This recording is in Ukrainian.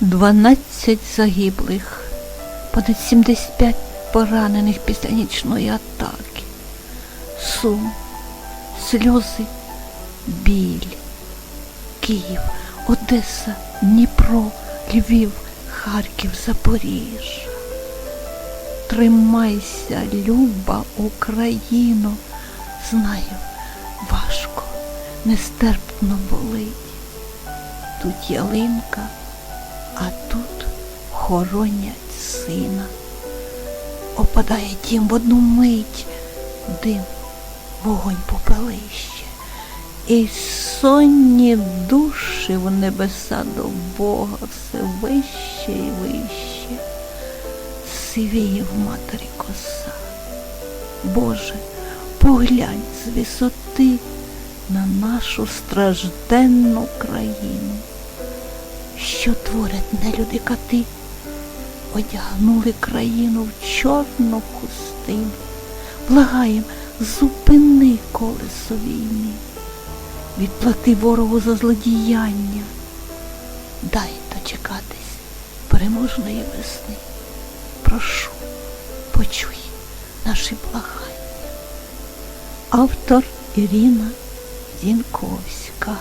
12 загиблих, понад 75 поранених після нічної атаки. Сум, сльози, біль. Київ, Одеса, Дніпро, Львів, Харків, Запоріжжя. Тримайся, люба Україно. Знаю, важко, нестерпно болить. Тут ялинка, а тут хоронять сина. Опадає дім в одну мить, дим, вогонь попелище. І сонні душі в небеса до Бога все вище і вище. Сивіє в матері коса. Боже, поглянь з висоти на нашу стражденну країну. Що творять нелюди кати? Одягнули країну в чорну хустину. Благаєм, зупини колесо війни. Відплати ворогу за злодіяння. Дай дочекатись переможної весни. Прошу, почуй наші благання. Автор Ірина Зінковська